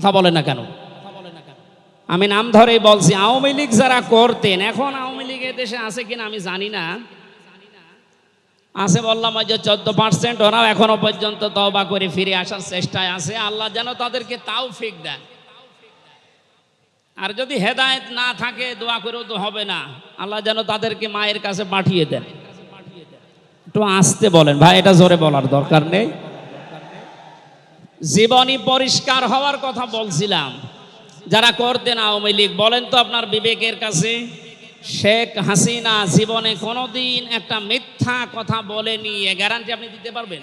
কথা বলে না কেন? আমি নাম ধরেই বলছি, আওয়ামী লীগ যারা করতেন, এখন আওয়ামী লীগ দেশে আছে কিনা আমি জানি না। আছে বললাম যে চোদ্দ পার্সেন্ট ওরাও এখনও পর্যন্ত তবা করে ফিরে আসার চেষ্টায় আছে। আল্লাহ যেন তাদেরকে তাও ফিক দেন আর যদি হেদায়েত না থাকে, দোয়া করেও তো হবে না। আল্লাহ যেন তাদেরকে মায়ের কাছে পাঠিয়ে দেন। একটু আসতে বলেন, ভাই, এটা জোরে বলার দরকার নেই। জীবনী পরিষ্কার হওয়ার কথা বলছিলাম। যারা করতেন আওয়ামী লীগ, বলেন তো আপনার বিবেকের কাছে, শেখ হাসিনা জীবনে কোনোদিন একটা মিথ্যা কথা বলেনি, এ গ্যারান্টি আপনি দিতে পারবেন?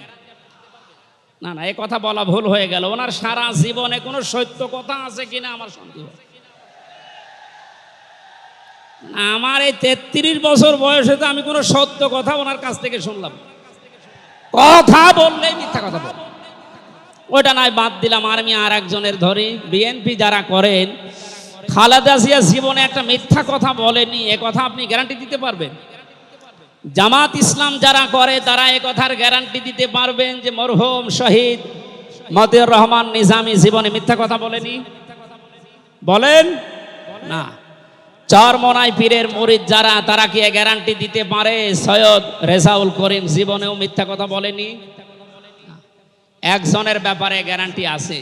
না না, এ কথা বলা ভুল হয়ে গেল। ওনার সারা জীবনে কোনো সত্য কথা আছে কিনা আমার সন্দেহ। আমার এই তেত্রিশ বছর বয়সে তো আমি কোনো সত্য কথা ওনার কাছ থেকে শুনলাম। কথা বললেই মিথ্যা কথা বল। ওইটা নয়, বাদ দিলাম আর আমি আর একজনের ধরি। বিএনপি যারা করেন, খালেদা জিয়া জীবনে একটা মিথ্যা কথা বলেনি এ কথা আপনি গ্যারান্টি দিতে পারবেন? জামাত ইসলাম যারা করে, তারা এ কথার গ্যারান্টি দিতে পারবেন যে মরহুম শহীদ মতিউর রহমান নিজামী জীবনে মিথ্যা কথা বলেনি? বলেন? না। চরমনাই পীরের মরিদ যারা, তারা কি গ্যারান্টি দিতে পারে? সৈয়দ রেজাউল করিম জীবনেও মিথ্যা কথা বলেনি? একজনের ব্যাপারে গ্যারান্টি আছে।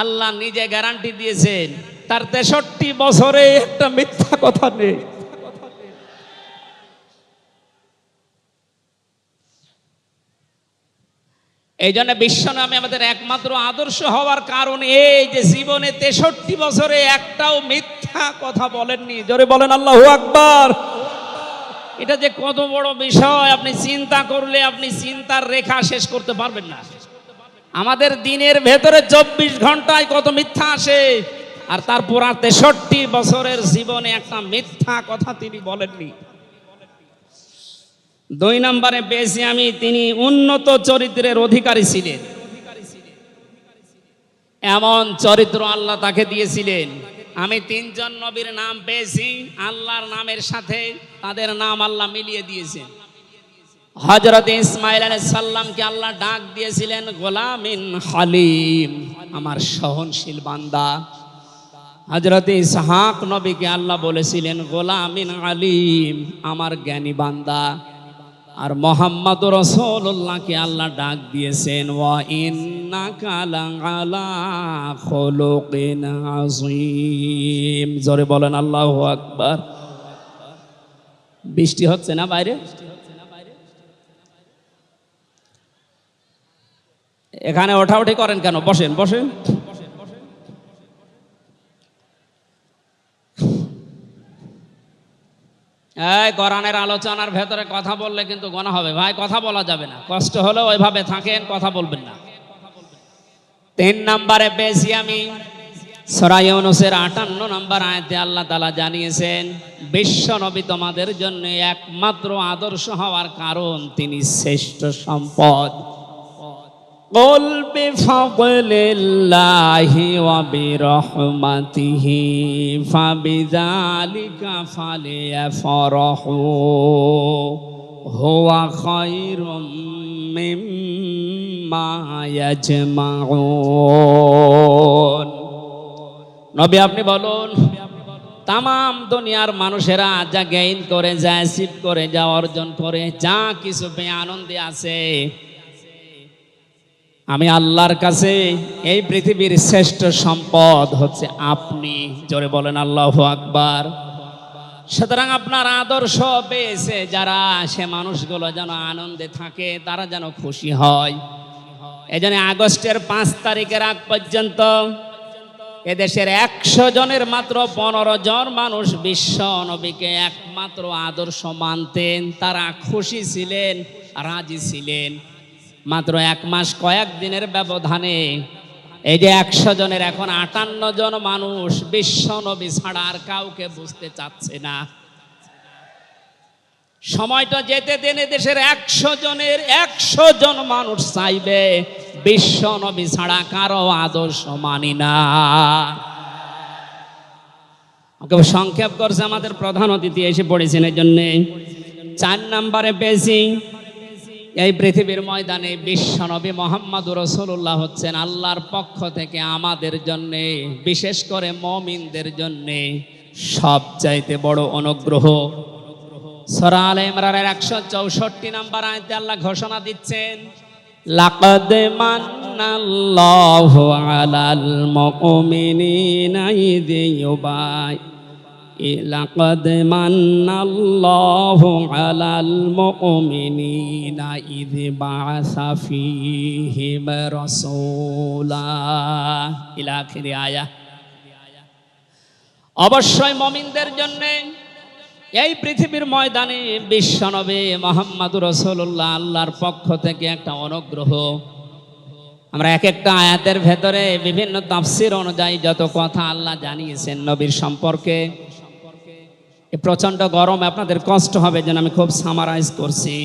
আল্লাহ নিজে গ্যারান্টি দিয়েছেন, তার তেষট্টি বছরে একটা মিথ্যা কথা নেই। এই জন্য বিশ্বনামে আমাদের একমাত্র আদর্শ হওয়ার কারণ এই যে জীবনে তেষট্টি বছরে একটাও মিথ্যা কথা বলেননি। জোরে বলেন, আল্লাহ আকবার। এটা যে কত বড় বিষয়, আপনি চিন্তা করলে আপনি চিন্তার রেখা শেষ করতে পারবেন না। আমাদের দিনের ভেতরে চব্বিশ ঘন্টায় কত মিথ্যা আসে? আর তারপর আর তেষট্টি বছরের জীবনে একটা মিথ্যা কথা তিনি বলেননি। দুই নম্বরে পেয়েছি আমি, তিনি উন্নত চরিত্রের অধিকারী ছিলেন। এমন চরিত্র আল্লাহ তাকে দিয়েছিলেন। আমি তিনজন নবীর নাম পেয়েছি, আল্লাহর নামের সাথে তাদের নাম আল্লাহ মিলিয়ে দিয়েছেন। হজরত ইসমাইল আলাইহিস সাল্লামকে আল্লাহ ডাক দিয়েছিলেন, গোলামিন হালিম, আমার সহনশীল বান্দা। হজরত ইসহাক নবীকে আল্লাহ বলেছিলেন, গোলামিন আলিম আমার জ্ঞানী বান্দা। আর মোহাম্মদ রসুল্লাহকে আল্লাহ ডাক দিয়েছেন, ওয়া খুলুকিন আযীম। জোরে বলেন আল্লাহু আকবার। বৃষ্টি হচ্ছে না বাইরে? এখানে ওঠাউঠি করেন কেন? বসেন বসেন। এই, কোরআনের আলোচনার ভেতরে কথা বললে কিন্তু গোনা হবে। ভাই, কথা বলা যাবে না। কষ্ট হলেও ওইভাবে থাকেন, কথা বলবেন না। তিন নম্বরে পেয়েছি আমি সরাই অনুসের আটান্ন নম্বর আয়তে আল্লাহ তালা জানিয়েছেন, বিশ্ব নবী তোমাদের জন্য একমাত্র আদর্শ হওয়ার কারণ তিনি শ্রেষ্ঠ সম্পদ। قل بفضل الله وبرحمته فبذلك فليفرحوا هو خير مما يجمعون নবী আপনি বলুন তাম দুনিয়ার মানুষেরা যা গেইন করে যা অ্যাচিভ করে যা অর্জন করে যা কিছু পেয়ে আনন্দে আছে আমি আল্লাহর কাছে এই পৃথিবীর শ্রেষ্ঠ সম্পদ হচ্ছে আপনি। জোরে বলেন, আল্লাহ আকবার। সুতরাং আপনার আদর্শ পেয়েছে যারা সে মানুষগুলো যেন আনন্দে থাকে, তারা যেন খুশি হয়। এই জন্য আগস্টের পাঁচ তারিখের আগ পর্যন্ত এদেশের একশো জনের মাত্র পনেরো জন মানুষ বিশ্ব নবীকে একমাত্র আদর্শ মানতেন। তারা খুশি ছিলেন, রাজি ছিলেন। মাত্র এক মাস কয়েক দিনের ব্যবধানে এই যে একশো জনের এখন আটান্ন জন মানুষ বিশ্ব নবী ছাড়া আর কাউকে বুঝতে চাচ্ছে না। সময়টা যেতে দেনে দেশের একশো জনের একশো জন মানুষ চাইবে, বিশ্ব নবী ছাড়া কারও আদর্শ মানি না। সংক্ষেপ করছে আমাদের প্রধান অতিথি এসে পড়েছেন এই জন্যে চার নাম্বারে পেয়েছি। এই পৃথিবীর ময়দানে বিশ্বনবী মোহাম্মদ রসুল্লাহ হচ্ছেন আল্লাহর পক্ষ থেকে আমাদের জন্যে, বিশেষ করে মমিনদের জন্যে সব চাইতে বড় অনুগ্রহ। সরা ইমরানের একশো চৌষট্টি নাম্বার আয়তে আল্লাহ ঘোষণা দিচ্ছেন, লাকাদ মান্নাল্লাহু আলাল মুমিনিনা ইয ইউবাই লাকাদ মান্নাল্লাহু আলাল মুমিনিনা ইয বাআসা ফীহিম রাসূলা ইলা আখিরি আয়া অবশ্যই মমিনদের জন্যে এই পৃথিবীর ময়দানে বিশ্বনবে মোহাম্মদ রসুল্লাহ আল্লাহর পক্ষ থেকে একটা অনুগ্রহ। আমরা এক একটা আয়াতের ভেতরে বিভিন্ন তাফসির অনুযায়ী যত কথা আল্লাহ জানিয়েছেন নবীর সম্পর্কে প্রচণ্ড গরম আপনাদের কষ্ট হবে যেন আমি খুব সামারাইজ করছি।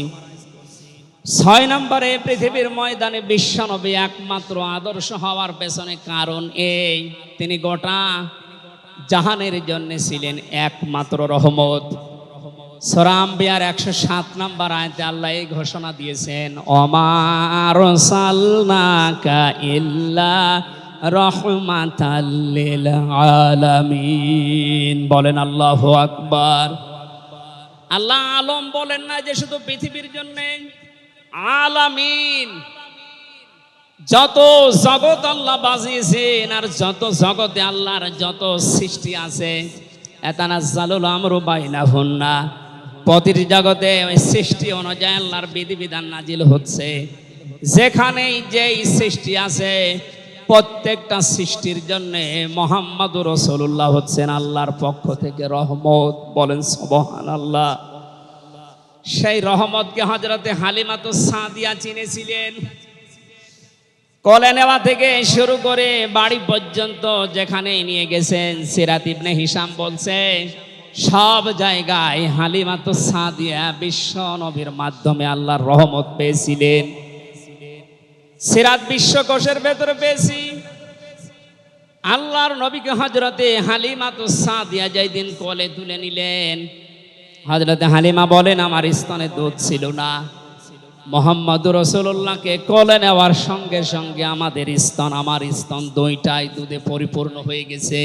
ছয় নম্বরে পৃথিবীর ময়দানে বিশ্বনবী একমাত্র আদর্শ হওয়ার পেছনে কারণ এই। তিনি গোটা জাহানের জন্য ছিলেন একমাত্র রহমত। সরাম বিয়ার একশো সাত নম্বর আয়তে আল্লাহ এই ঘোষণা দিয়েছেন অমার সালনাকা ইল্লা রহমাতাল্লিল আলামিন বলেন আল্লাহ আকবার। আল্লাহ আলম বলেন না যে শুধু পৃথিবীর জন্য, আলামিন। যত জগৎ আল্লাহ বাজিয়েছেন আর যত জগতে আল্লাহর যত সৃষ্টি আছে এতানা জালুল আমরু বাইনা ভন্না প্রতিটি জগতে সৃষ্টি অনুযায়ী আল্লাহর বিধিবিধান নাজিল হচ্ছে। যেখানেই যেই সৃষ্টি আছে প্রত্যেকটা সৃষ্টির জন্য মোহাম্মদ রসুল্লাহ হচ্ছেন আল্লাহর পক্ষ থেকে রহমত। বলেন সবহান আল্লাহ সেই রহমতকে হজরতে হালিমাতো সাদিয়া চিনেছিলেন। কলে নেওয়া থেকে শুরু করে বাড়ি পর্যন্ত যেখানে নিয়ে গেছেন, সিরাত ইবনে হিসাম বলছে, সব জায়গায় হালিমাতো সাদিয়া বিশ্ব নবীর মাধ্যমে আল্লাহর রহমত পেয়েছিলেন। সিরাত বিশ্বকোষের ভেতরে পেয়েছি। আল্লাহর নবীকে হজরতে হালিমাতো সাদিয়া যেই দিন কলে তুলে নিলেন হজরতে হালিমা বলেন, আমার স্তনে দুধ ছিল না। মোহাম্মদ রসুল্লাহকে কলে নেওয়ার সঙ্গে সঙ্গে আমাদের স্তন, আমার স্তন দুইটাই দুধে পরিপূর্ণ হয়ে গেছে।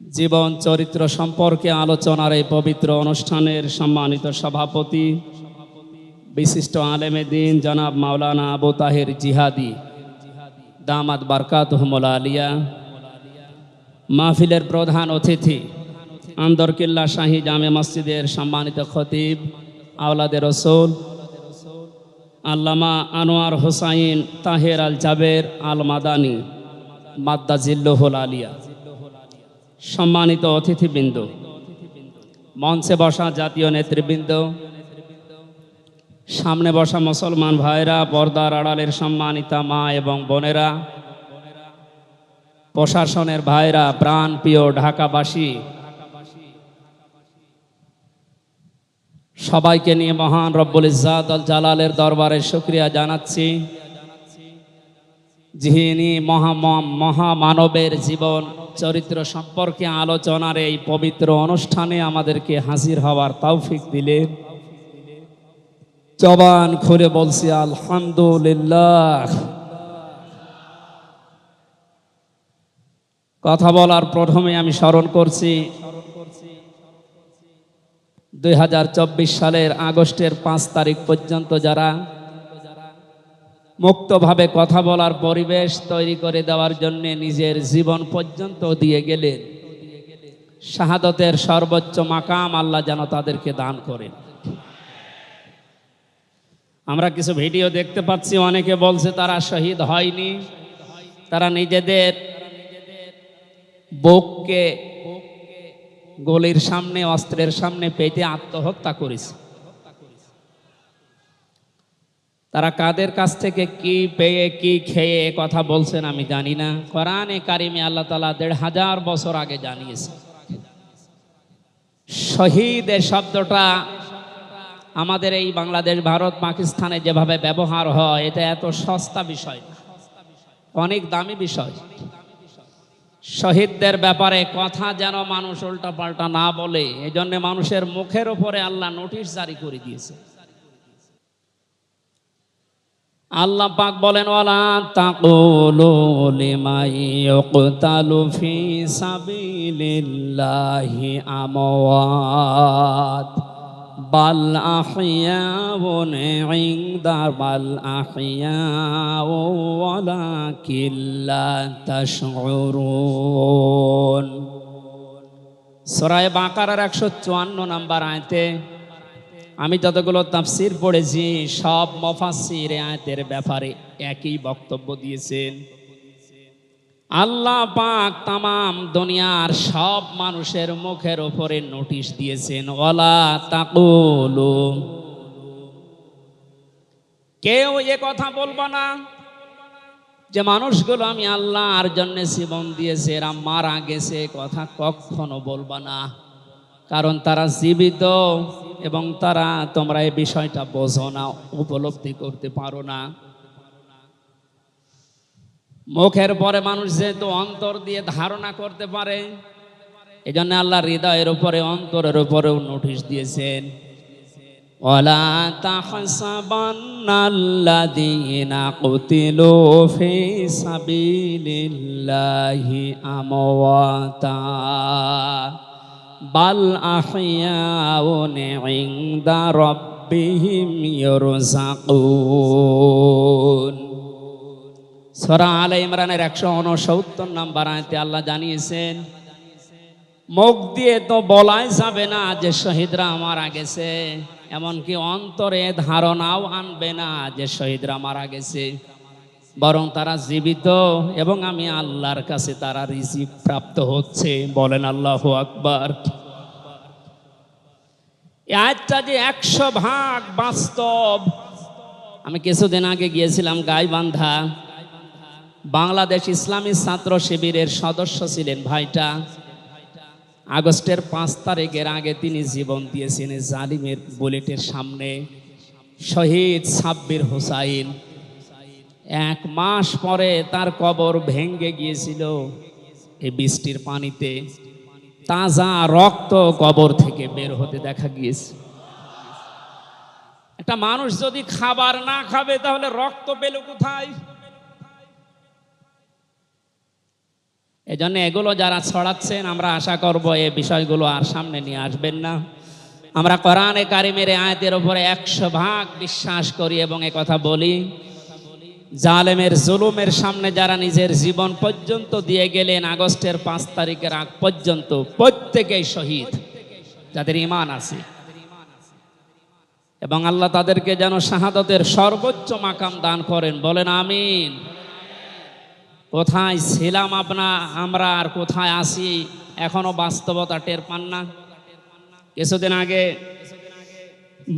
জীবন চরিত্র সম্পর্কে আলোচনার এই পবিত্র অনুষ্ঠানের সম্মানিত সভাপতি বিশিষ্ট আলেমে দিন জনাব মাওলানা আবু তাহের জিহাদি। দামাদ বারকাত আলিয়া। মাহফিলের প্রধান অতিথি, আন্দরকিল্লা শাহী জামে মসজিদের সম্মানিত খতিব আওলাদের রসুল, আল্লামা আনোয়ার হোসাইন তাহের আল জাবের আল মাদানি, মাদ্দা জিল্লুহুল আলিয়া। সম্মানিত অতিথিবৃন্দ, মঞ্চে বসা জাতীয় নেতৃবৃন্দ সামনে বসা মুসলমান ভাইরা, পর্দার আড়ালের সম্মানিতা মা এবং বোনেরা, প্রশাসনের ভাইরা, প্রাণ প্রিয় ঢাকাবাসী, সবাইকে নিয়ে মহান রব্বুল আল জালালের দরবারে শুক্রিয়া জানাচ্ছি। যিনি মহা মহামানবের জীবন, চরিত্র সম্পর্কে আলোচনার এই পবিত্র অনুষ্ঠানে আমাদেরকে হাজির হওয়ার তৌফিক দিলেন। জবান খুলে বলছি, আলহামদুলিল্লাহ। কথা বলার প্রথমে আমি স্মরণ করছি, দুই হাজার চব্বিশ সালের আগস্টের পাঁচ তারিখ পর্যন্ত যারা মুক্তভাবে কথা বলার পরিবেশ তৈরি করে দেওয়ার জন্য নিজের জীবন পর্যন্ত দিয়ে গেলেন, শাহাদতের সর্বোচ্চ মাকাম আল্লাহ যেন তাদেরকে দান করেন। আমরা কিছু ভিডিও দেখতে পাচ্ছি, অনেকে বলছে তারা শহীদ হয়নি। তারা নিজেদের বোককে গলির সামনে, অস্ত্রের সামনে পেতে আত্মহত্যা করেছে। তারা কাদের কাছ থেকে কি পেয়ে, কি খেয়ে কথা বলছেন আমি জানি না। কোরআনে কারিমে আল্লাহ তালা দেড় হাজার বছর আগে জানিয়েছে শহীদ এ শব্দটা আমাদের এই বাংলাদেশ, ভারত, পাকিস্তানে যেভাবে ব্যবহার হয়, এটা এত সস্তা বিষয় অনেক দামি বিষয়। শহীদদের ব্যাপারে কথা যেন মানুষ উল্টাপাল্টা না বলে এই জন্য মানুষের মুখের ওপরে আল্লাহ নোটিশ জারি করে দিয়েছে। আল্লাহ পাক বলেন, ওয়ালা তাকুলু লিমাই ইউকতালু ফি সাবিলিল্লাহি আমওয়াত। বাল আহইয়াউন ইনদা বাল আহইয়াউ ওয়ালাকিন লা তাশউরুন। সূরা বাকারার 154 নাম্বার আয়তে আমি যতগুলো তাফসির পড়েছি, সব মফাসির আয়তের ব্যাপারে একই বক্তব্য দিয়েছেন। আল্লাহ পাক তামাম দুনিয়ার সব মানুষের মুখের ওপরে নোটিশ দিয়েছেন ওলা তাকুলু। কেউ এ কথা বলব না যে মানুষগুলো আমি আল্লাহর জন্য জীবন দিয়েছে, এরা মারা গেছে কথা কখনো বলবা না। কারণ তারা জীবিত এবং তারা তোমরা এই বিষয়টা বোঝো না, উপলব্ধি করতে পারো না। মুখের পরে মানুষ যেহেতু অন্তর দিয়ে ধারণা করতে পারে এই জন্য আল্লাহ হৃদয়ের উপরে, অন্তরের উপরেও নোটিশ দিয়েছেন। ওলা তাহসাবান্নাল্লাযীনা বাল সরা আলে ইমরানের একশো উনসত্তর নাম্বার আয়তে আল্লাহ জানিয়েছেন, মুখ দিয়ে তো বলাই যাবে না যে শহীদরা মারা গেছে, এমনকি অন্তরে ধারণাও আনবে না যে শহীদরা মারা গেছে। বরং তারা জীবিত এবং আমি আল্লাহর কাছে তারা রিজিক প্রাপ্ত হচ্ছে। বলেন আল্লাহ আকবার। আয়াতটা যে একশো ভাগ বাস্তব। আমি কিছুদিন আগে গিয়েছিলাম গাইবান্ধা। বাংলাদেশ ইসলামী ছাত্র শিবিরের সদস্য ছিলেন ভাইটা। আগস্টের পাঁচ তারিখের আগে তিনি জীবন দিয়েছেন জালিমের বুলেটের সামনে। শহীদ সাব্বির হোসাইন। এক মাস পরে তার কবর ভেঙ্গে গিয়েছিল এই বৃষ্টির পানিতে। তাজা রক্ত কবর থেকে বের হতে দেখা গিয়েছে। একটা মানুষ যদি খাবার না খাবে তাহলে রক্ত পেল কোথায়? এজন্য এগুলো যারা ছড়াচ্ছেন, আমরা আশা করব এই বিষয়গুলো আর সামনে নিয়ে আসবেন না। আমরা কোরআনে কারিমের আয়াতের উপরে একশো ভাগ বিশ্বাস করি এবং এ কথা বলি। জালেমের জুলুমের সামনে যারা নিজের জীবন পর্যন্ত দিয়ে গেলেন, আগস্টের পাঁচ তারিখের আগ পর্যন্ত প্রত্যেকেই শহীদ, যাদের ইমান আছে। এবং আল্লাহ তাদেরকে যেন শাহাদতের সর্বোচ্চ মাকাম দান করেন, বলেন আমিন। কোথায় ছিলাম আপনা, আমরা আর কোথায় আসি এখনও বাস্তবতা টের পান না। কিছুদিন আগে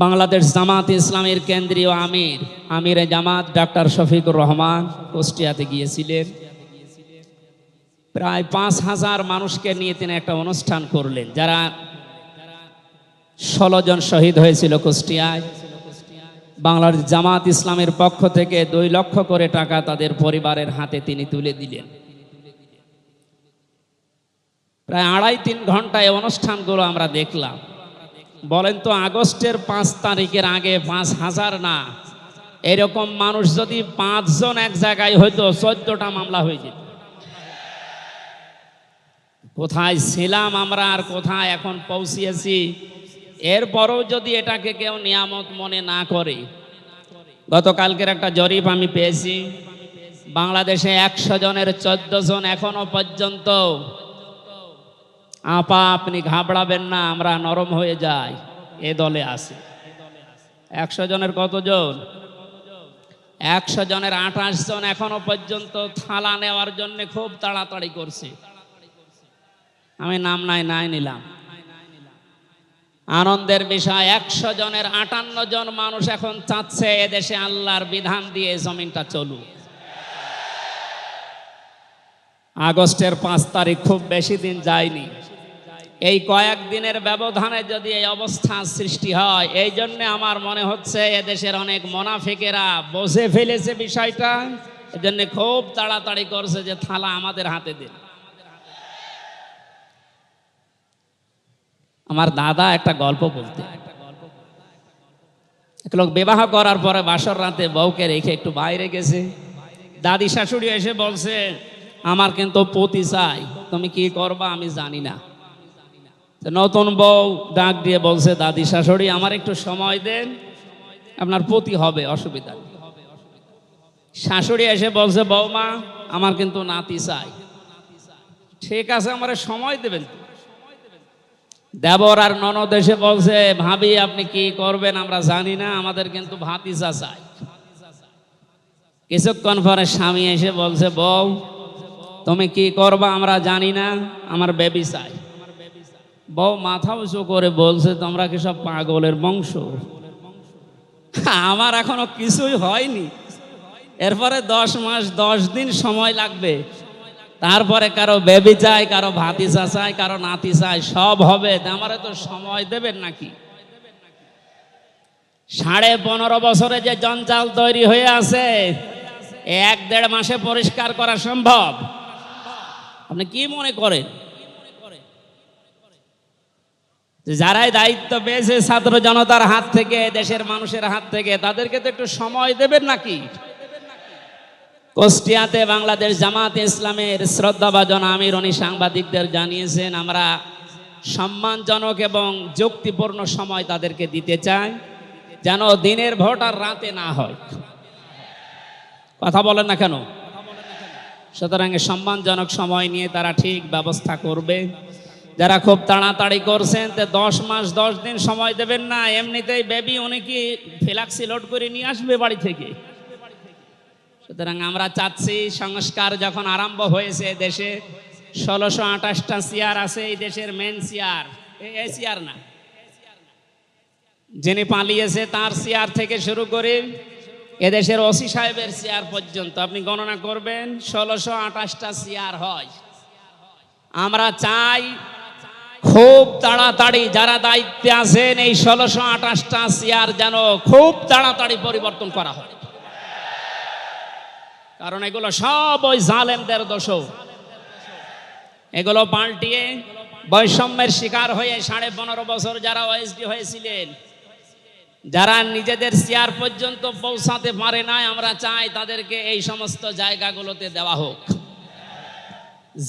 বাংলাদেশ জামাত ইসলামের কেন্দ্রীয় আমির, আমিরে জামাত ডাক্তার শফিকুর রহমান কুষ্টিয়াতে গিয়েছিলেন। প্রায় পাঁচ হাজার মানুষকে নিয়ে তিনি একটা অনুষ্ঠান করলেন। যারা ষোলো জন শহীদ হয়েছিল কুষ্টিয়ায় বাংলার জামাত ইসলামের পক্ষ থেকে দুই লক্ষ করে টাকা তাদের পরিবারের হাতে তিনি তুলে দিলেন। প্রায় আড়াই তিন ঘন্টায় অনুষ্ঠানগুলো আমরা দেখলাম। বলেন তো, আগস্টের পাঁচ তারিখের আগে পাঁচ হাজার না? এরকম মানুষ যদি পাঁচজন এক জায়গায় হয়তো চোদ্দটা মামলা হয়ে যেত। কোথায় ছিলাম আমরা আর কোথায় এখন পৌঁছিয়েছি? এরপরও যদি এটাকে কেউ নিয়ামত মনে না করে, গতকালকের একটা জরিপ আমি পেয়েছি। বাংলাদেশে একশো জনের চোদ্দ জন এখনও পর্যন্ত আপা, আপনি ঘাবড়াবেন না, আমরা নরম হয়ে যাই, এ দলে আছে। একশো জনের কতজন একশো জনের আঠাশ জন এখনও পর্যন্ত থালা নেওয়ার জন্য খুব তাড়াতাড়ি করছে। আমি নাম নাই নাই নিলাম। আনন্দের বিষয়, একশো জনের আটান্ন জন মানুষ এখন চাচ্ছে এদেশে আল্লাহর বিধান দিয়ে জমিনটা চলুক। আগস্টের পাঁচ তারিখ খুব বেশি দিন যায়নি। এই কয়েক দিনের ব্যবধানে যদি এই অবস্থা সৃষ্টি হয়, এই জন্যে আমার মনে হচ্ছে এদেশের অনেক মোনাফিকেরা বসে ফেলেছে বিষয়টা। এজন্য খুব তাড়াতাড়ি করছে যে থালা আমাদের হাতে দিন। আমার দাদা একটা গল্প বলতে। এক লোক বিবাহ করার পরে বাসর রাতে বউকে রেখে একটু বাইরে গেছে। দাদি শাশুড়ি এসে বলছে, আমার কিন্তু পতি চাই, তুমি কি করবা আমি জানি না। নতুন বউ ডাক দিয়ে বলছে, দাদি শাশুড়ি, আমার একটু সময় দেন, আপনার পতি হবে, অসুবিধা শাশুড়ি এসে বলছে বৌমা আমার কিন্তু নাতি চাই। ঠিক আছে, আমার সময় দেবেন। দেবর আর ননদ এসে বলছে, ভাবি, আপনি কি করবেন? আমরা জানি না, আমাদের কিন্তু ভাতিজা চাই। কিছুক্ষণ পরে স্বামী এসে বলছে, বউ, তুমি কি করবা? আমরা জানি না, আমার বেবি চাই। বউ মাথা উঁচু করে বলছে, তোমরা কি সব পাগলের বংশ? আমার এখনও কিছুই হয়নি। এরপরে দশ মাস, দশ দিন সময় লাগবে। তারপরে কারও বেবি চাই কারও ভাতিজা চাই কারও নাতি চাই সব হবে। আমারে তো সময় দেবেন নাকি? সাড়ে পনেরো বছরে যে জঞ্জাল তৈরি হয়ে আছে, এক দেড় মাসে পরিষ্কার করা সম্ভব? আপনি কি মনে করেন? যারাই দায়িত্ব পেয়েছে ছাত্র জনতার হাত থেকে, দেশের মানুষের হাত থেকে, তাদেরকে তো একটু সময় দেবেন নাকি? কুষ্টিয়াতে বাংলাদেশ জামাতে ইসলামের শ্রদ্ধাভাজন আমির উনি সাংবাদিকদের জানিয়েছেন, আমরা সম্মানজনক এবং যুক্তিপূর্ণ সময় তাদেরকে দিতে চাই, যেন দিনের ভোট আর রাতে না হয়। কথা বলেন না কেন? সুতরাং সম্মানজনক সময় নিয়ে তারা ঠিক ব্যবস্থা করবে। যারা খুব তাড়াতাড়ি করছেন, তে দশ মাস, দশ দিন সময় দেবেন না। এমনিতেই বেবি উনি কি ফ্লাক্সি লোড করে নিয়ে আসবে বাড়ি থেকে? সুতরাং আমরা চাচ্ছি সংস্কার যখন আরম্ভ হয়েছে দেশে, ষোলোশো আঠাশটা চেয়ার আছে, এই দেশের মেন চেয়ার এই চেয়ার না। যিনি পালিয়েছে তার চেয়ার থেকে শুরু করে এদেশের ওসি সাহেবের চেয়ার পর্যন্ত। আপনি গণনা করবেন, ষোলোশো আঠাশটা চেয়ার হয়। আমরা চাই খুব তাড়াতাড়ি যারা দায়িত্বে আছেন এই ষোলোশো আঠাশটা চেয়ার যেন খুব তাড়াতাড়ি পরিবর্তন করা হয়। কারণ এগুলো সব ওই জালেমদের দোষ এগুলো পাল্টিয়ে বৈষম্যের শিকার হয়ে সাড়ে পনেরো বছর যারা ওএসডি হয়েছিলেন, যারা নিজেদের চেয়ার পর্যন্ত পৌঁছাতে পারে নাই, আমরা চাই তাদেরকে এই সমস্ত জায়গাগুলোতে দেওয়া হোক।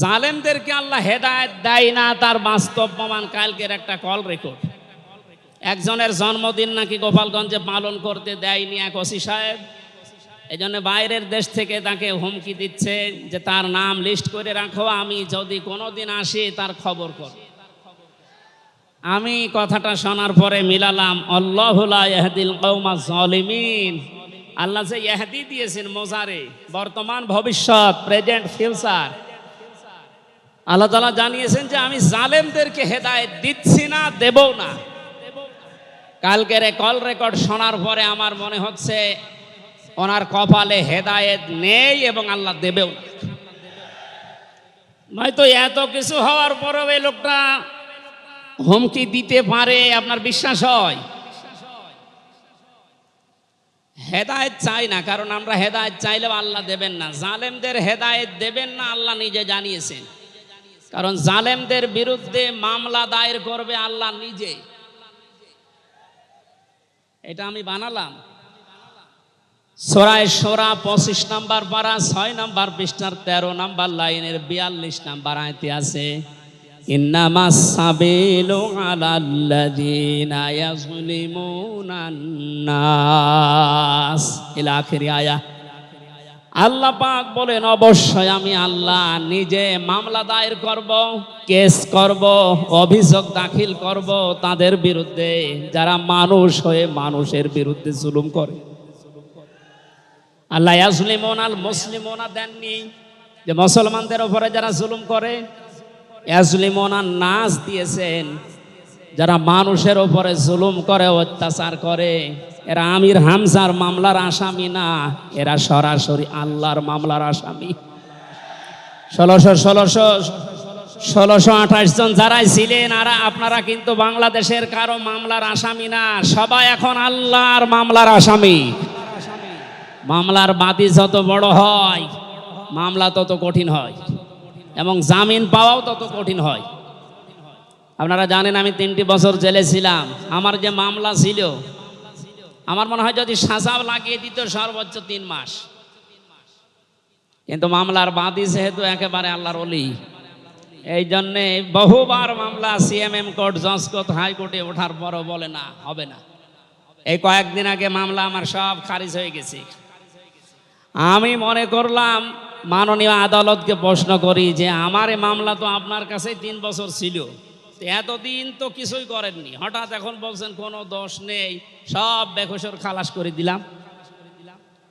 জালেমদেরকে আল্লাহ হেদায়ত দেয় না, তার বাস্তব প্রমাণ কালকের একটা কল রেকর্ড একজনের জন্মদিন নাকি গোপালগঞ্জে পালন করতে দেয়নি এক ওসি সাহেব। এই জন্য বাইরের দেশ থেকে তাকে হুমকি দিচ্ছে যে তার নাম লিস্ট করে রাখো, আমি যদি কোনোদিন আসি তার খবর কর। আমি কথাটা শোনার পরে মিলালাম আল্লাহুল্লাহ ইহদিল কৌমা জলিমিন আল্লাহ যে ইহদি দিয়েছেন মোজারে, বর্তমান, ভবিষ্যৎ, প্রেজেন্ট, ফিউচার। আল্লাহ তালা জানিয়েছেন যে আমি জালেমদেরকে হেদায়েত দিচ্ছি না দেবও না। কালকের কল রেকর্ড শোনার পরে আমার মনে হচ্ছে ওনার কপালে হেদায়েত নেই এবং আল্লাহ দেবেও নয়তো এত কিছু হওয়ার পরেও এই লোকটা হুমকি দিতে পারে, আপনার বিশ্বাস হয়? হেদায়েত চাই না, কারণ আমরা হেদায়েত চাইলেও আল্লাহ দেবেন না। জালেমদের হেদায়েত দেবেন না, আল্লাহ নিজে জানিয়েছেন। কারণ জালেমদের বিরুদ্ধে মামলা দায়ের করবে আল্লাহ নিজে। এটা আমি বানালাম। সোরায় সোরা, পঁচিশ নাম্বার পারা ছয় নাম্বার পৃষ্ঠার তেরো নাম্বার লাইনের বিয়াল্লিশ নাম্বার আয়তে আছে, ইন্নামা সাবিলু আলাল্লাযীনা ইয়াজলিমুনা নাস। ইলা আখিরি আয়া। আল্লাহ পাক বলেন, অবশ্যই আমি আল্লাহ নিজে মামলা দায়ের করব, কেস করব, অভিযোগ দাখিল করব তাদের বিরুদ্ধে, যারা মানুষ হয়ে মানুষের বিরুদ্ধে জুলুম করে। আল্লাহ ইয়াজলিমুন আল মুসলিমুনা দেননি যে মুসলমানদের উপরে যারা জুলুম করে ইয়াজলিমুনা নাচ দিয়েছেন, যারা মানুষের উপরে জুলুম করে, অত্যাচার করে, এরা আমির হামজার মামলার আসামি না, এরা সরাসরি আল্লাহর মামলার আসামি। ষোলোশো ষোলোশো ষোলোশো আঠাশ জন যারাই ছিলেন, আর আপনারা কিন্তু বাংলাদেশের কারও মামলার আসামি না, সবাই এখন আল্লাহর মামলার আসামি। মামলার বাতি যত বড় হয়, মামলা তত কঠিন হয়। এবং জামিন পাওয়াও তত কঠিন হয়। আপনারা জানেন আমি তিনটি বছর জেলে ছিলাম। আমার যে মামলা ছিল, আমার মনে হয় যদি সাজাও লাগিয়ে দিত সর্বোচ্চ তিন মাস। কিন্তু মামলার বাদী যেহেতু একেবারে আল্লাহর অলি এই জন্যে বহুবার মামলা সিএমএম কোর্ট জজ কোর্ট হাইকোর্টে ওঠার পরও বলে না, হবে না। এই কয়েকদিন আগে মামলা আমার সব খারিজ হয়ে গেছে। আমি মনে করলাম মাননীয় আদালতকে প্রশ্ন করি যে আমার মামলা তো আপনার কাছে তিন বছর ছিল। এতদিন তো কিছুই করেননি। হঠাৎ এখন বলছেন কোনো দোষ নেই। সব বেকসর খালাস করে দিলাম।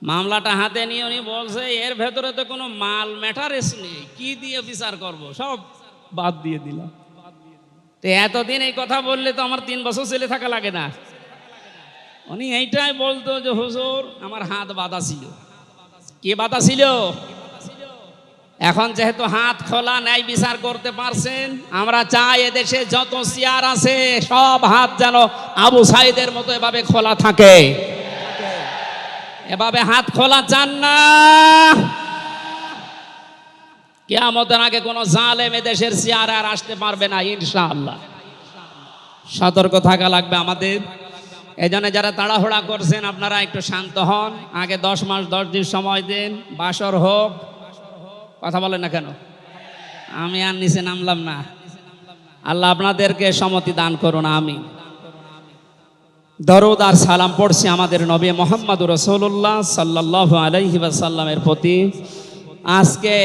মামলাটা হাতে নিয়ে উনি বলছে, এর ভেতরে তো কোনো মাল ম্যাটারেস নেই। কি দিয়ে বিচার করব? সব বাদ দিয়ে দিলাম। তো এতদিন এই কথা বললে তো আমার তিন বছর ছেলে থাকা লাগে না। উনি এইটাই বলতো যে, হুজুর, আমার হাত বাঁধা ছিল। কে বাধা ছিল? এখন যেহেতু হাত খোলা ন্যায় বিচার করতে পারছেন, আমরা চাই এদেশে যত চেয়ার আছে, সব হাত যেন আবু সাইদের মতো এভাবে খোলা থাকে। এভাবে হাত খোলা চান না। কেয়ামতের আগে কোনো জালেম এদেশের চেয়ার আর আসতে পারবে না, ইনশাআল্লাহ। সতর্ক থাকা লাগবে আমাদের। এই জন্য যারা তাড়াহুড়া করছেন, আপনারা একটু শান্ত হন। আগে দশ মাস, দশ দিন সময় দিন। বাসর হোক। কথা বলেন না কেন? আমি আর নিচে নামলাম না। আল্লাহ আপনাদেরকে সম্মতি দান করুন আমি দরুদ আর সালাম পড়ছি আমাদের নবী মোহাম্মদ রসুল্লাহ সাল্লাহ আলাইহি সাল্লামের প্রতি। আজকে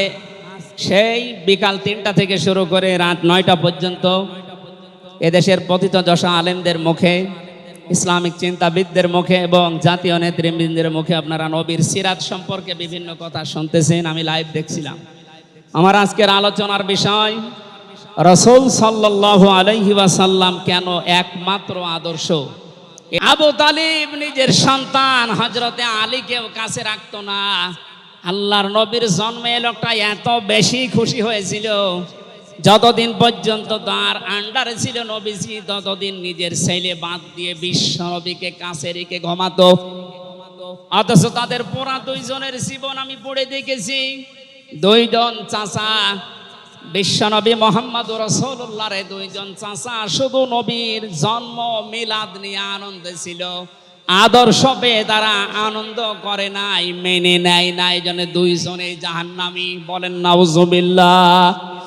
সেই বিকাল তিনটা থেকে শুরু করে রাত নয়টা পর্যন্ত এদেশের পতিত যশা আলেমদের মুখে ইসলামিক চিন্তাবিদদের মুখে এবং জাতীয় নেতৃবৃন্দের মুখে আপনারা নবীর সিরাত সম্পর্কে বিভিন্ন কথা শুনতেছেন, আমি লাইভ দেখছিলাম। আমার আজকের আলোচনার বিষয়, রসুল সাল্লাহ আলাইহি ওয়াসাল্লাম কেন একমাত্র আদর্শ? আবু তালিব নিজের সন্তান হজরতে আলীকেও কাছে রাখতো না। আল্লাহর নবীর জন্মে লোকটা এত বেশি খুশি হয়েছিল। যতদিন পর্যন্ত তার আন্ডারে ছিল নবীজি, ততদিন নিজের ছেলে বাদ দিয়ে বিশ্ব নবীকে কাছে রেখে ঘুমাতো। অথচ তাদের পোড়া দুইজনের জীবন আমি পড়ে দেখেছি। দুইজন চাচা বিশ্বনবী মোহাম্মদ রসুল্লাহ রে, দুইজন চাচা শুধু নবীর জন্ম, মিলাদ নিয়ে আনন্দে ছিল। আদর্শ পেয়ে তারা আনন্দ করে নাই, মেনে নেয় নাই জন্য দুইজনে জাহান্নামি। বলেন, নাউজুবিল্লাহ।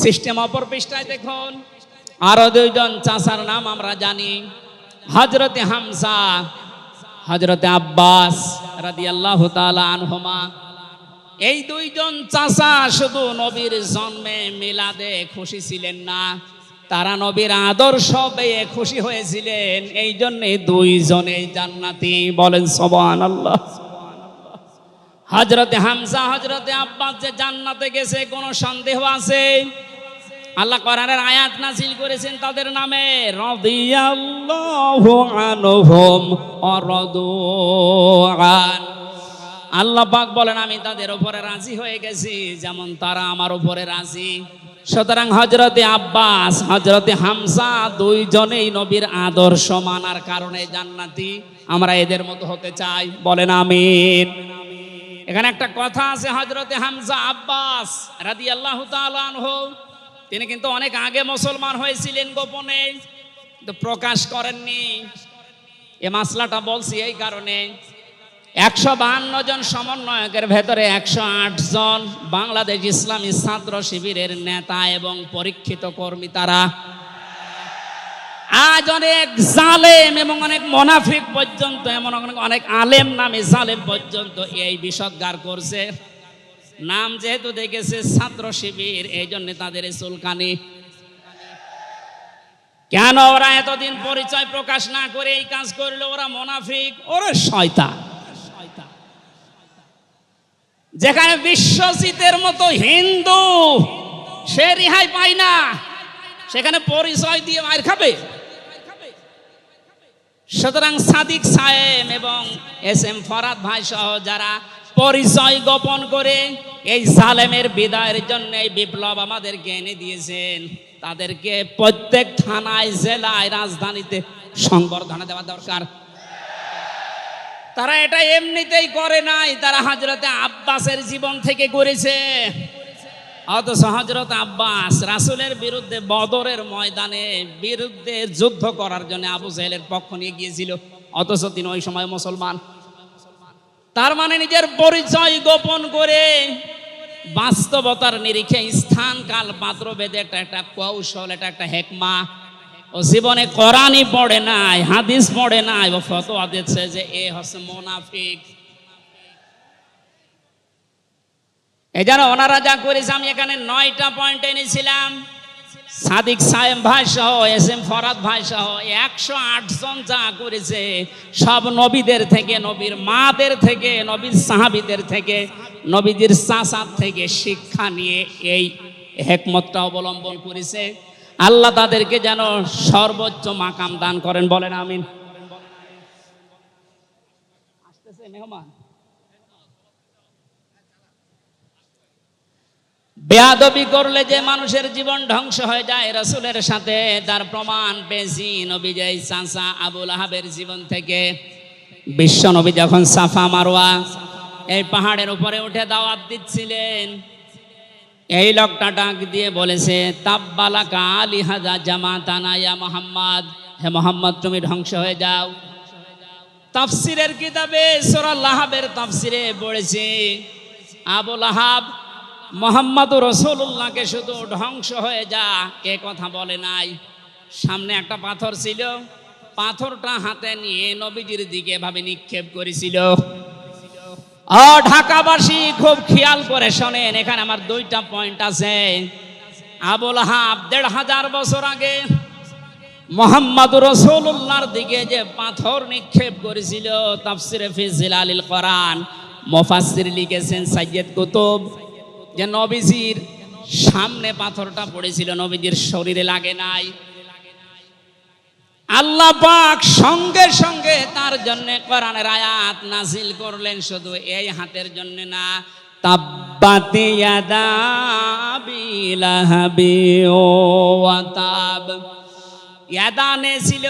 সিস্টেম অপর পৃষ্ঠায় দেখুন। আরও দুইজন চাচার নাম আমরা জানি। হজরতে হামসা হজরতে আব্বাস রাদি আল্লাহ আনহুমা। এই দুইজন চাচা শুধু নবীর জন্মে মিলাদে খুশি ছিলেন না, তারা নবীর আদর্শ পেয়ে খুশি হয়েছিলেন। এই জন্যে দুইজনে জান্নাতি বলেন সবান আল্লাহ হজরতে হামসা হজরতে আব্বাস যে জান্নাতে গেছে, কোনো সন্দেহ আছে? আল্লাহ কোরআনের আয়াত নাজিল করেছেন তাদের নামে, রাদিয়াল্লাহু আনহুম ওয়া রাদুআন আল্লাহ পাক বলেন, আমি তাদের উপরে রাজি হয়ে গেছি, যেমন তারা আমার উপরে রাজি। সুতরাং হজরতে আব্বাস হজরতে হামসা দুইজনেই নবীর আদর্শ মানার কারণে জান্নাতি আমরা এদের মতো হতে চাই। বলেন, আমিন। এখানে একটা কথা আছে হজরতে হামজা আব্বাস রাদি আল্লাহ তিনি কিন্তু অনেক আগে মুসলমান হয়েছিলেন গোপনে, কিন্তু প্রকাশ করেননি। এ মাসলাটা বলছি এই কারণে। একশো বাহান্ন জন সমন্বয়কের ভেতরে একশো আট জন বাংলাদেশ ইসলামী ছাত্র শিবিরের নেতা এবং পরীক্ষিত কর্মী তারা। আজ অনেক জালেম এবং অনেক মোনাফিক পর্যন্ত এমন অনেক আলেম নামে জালেম পর্যন্ত এই বিষদগার করছে। নাম যেহেতু দেখেছে ছাত্র শিবির, এই জন্য তাদের চুলকানি। কেন ওরা এতদিন পরিচয় প্রকাশ না করে এই কাজ করল? ওরা মোনাফিক, ওরা শয়তান। যেখানে বিশ্বজিতের মতো হিন্দু, সে রেহাই পায় না। সেখানে পরিচয় দিয়ে মার খাবে। সুতরাং সাদিক সাহেব এবং এস এম ফরাদ ভাই সহ যারা পরিচয় গোপন করে এই সালেমের বিদায়ের জন্য এই বিপ্লব আমাদেরকে এনে দিয়েছেন, তাদেরকে প্রত্যেক থানায়, জেলায়, রাজধানীতে সংবর্ধনা দেওয়া দরকার। তারা এটা এমনিতেই করে নাই, তারা হজরতে আব্বাসের জীবন থেকে করেছে। অথচ হজরত আব্বাস রাসুলের বিরুদ্ধে বদরের ময়দানে বিরুদ্ধে যুদ্ধ করার জন্য আবু জাহেলের পক্ষ নিয়ে গিয়েছিল। অথচ তিনি ওই সময় মুসলমান। তার মানে নিজের পরিচয় গোপন করে বাস্তবতার নিরিখে স্থান, কাল, পাত্র বেদে একটা একটা কৌশল এটা একটা হেকমা। ও জীবনে কোরআনই পড়ে নাই, হাদিস পড়ে নাই, ও ফতোয়া দিচ্ছে যে এ হচ্ছে মোনাফিক। এই যেন ওনারা যা করেছে, আমি এখানে নয়টা পয়েন্ট এনেছিলাম। সাদিক সাহেব ভাই সহ, এস এম ফরাদ ভাই সহ, একশো আট জন যা করেছে, সব নবীদের থেকে, নবীর মাদের থেকে, নবীর সাহাবিদের থেকে নবীদের চাষার থেকে শিক্ষা নিয়ে এই হেকমতটা অবলম্বন করেছে। আল্লাহ তাদেরকে যেন সর্বোচ্চ মাকাম দান করেন, বলেন আমিন। আসতেছে মেহমান। বেয়াদবি করলে যে মানুষের জীবন ধ্বংস হয়ে যায়, রসুলের সাথে তার প্রমাণ পেয়েছি নবী যাই চাষা আবুল আহাবের জীবন থেকে। বিশ্ব নবী যখন সাফা মারোয়া, এই পাহাড়ের উপরে উঠে দাওয়াত দিচ্ছিলেন। এই লোকটা ডাক দিয়ে বলেছে, তাব্বালাকা আলী হাজা জামাতানা ইয়া মোহাম্মদ। হে মোহাম্মদ, তুমি ধ্বংস হয়ে যাও। তাফসিরের কিতাবে সূরা লাহাবের তাফসিরে পড়েছে, আবুল আহাব মোহাম্মদ রসুল্লাহকে শুধু ধ্বংস হয়ে যা, কে কথা বলে নাই। সামনে একটা পাথর ছিল, পাথরটা হাতে নিয়ে নবীজির দিকে ভাবে নিক্ষেপ করেছিল। ঢাকাবাসী খুব খেয়াল করে শোনেন, এখানে আমার দুইটা পয়েন্ট আছে। আবুল হাব, দেড় হাজার বছর আগে মোহাম্মদ রসুল্লাহর দিকে যে পাথর নিক্ষেপ করেছিল, তাফসিরে ফিজিল আলিল কোরআন মোফাসির লিখেছেন সাইয়দ কুতুব। যে নবীজির সামনে পাথরটা পড়েছিল, নবীজির শরীরে লাগে নাই। আল্লাহ পাক সঙ্গে সঙ্গে তার জন্য কোরআনের আয়াত নাজিল করলেন, শুধু এই হাতের জন্য না। তাব্বাতে ইয়াদা বিলাহাবি ও ওয়াতাব ইয়াদানে ছিল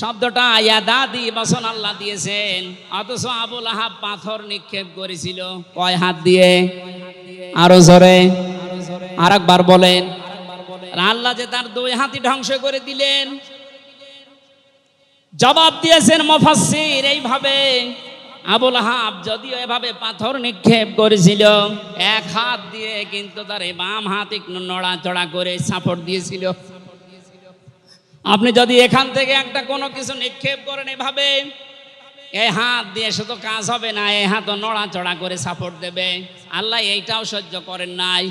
শব্দটা ইয়াদা দি বসন আল্লাহ দিয়েছেন, অথচ আবুল আহাব পাথর নিক্ষেপ করেছিল। কয় হাত দিয়ে? আরও জোরে আর একবার বলেন। আল্লাহ যে তার দুই হাতি ধ্বংস করে দিলেন, জবাব দিয়েছেন মফাসির এইভাবে, আবুল হাব যদিও এভাবে পাথর নিক্ষেপ করেছিল, এক হাত দিয়ে কিন্তু তার বাম হাত একটু নড়াচড়া করে সাপোর্ট দিয়েছিল। আপনি যদি এখান থেকে একটা কোনো কিছু নিক্ষেপ করেন এভাবে এই হাত দিয়ে শুধু কাজ হবে না এই হাত নড়াচড়া করে সাপোর্ট দেবে। আল্লাহ এইটাও সহ্য করেন নাই।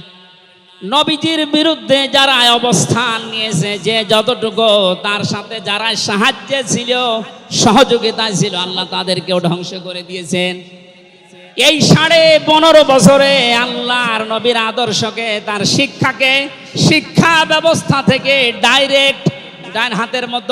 নবীজির বিরুদ্ধে যারা অবস্থান নিয়েছে, যে যতটুকু তার সাথে যারা সাহায্যে ছিল, সহযোগিতায় ছিল, আল্লাহ তাদেরকেও ধ্বংস করে দিয়েছেন। এই সাড়ে পনেরো বছরে আল্লাহর নবীর আদর্শকে, তার শিক্ষাকে, শিক্ষা ব্যবস্থা থেকে ডাইরেক্ট ডান হাতের মতো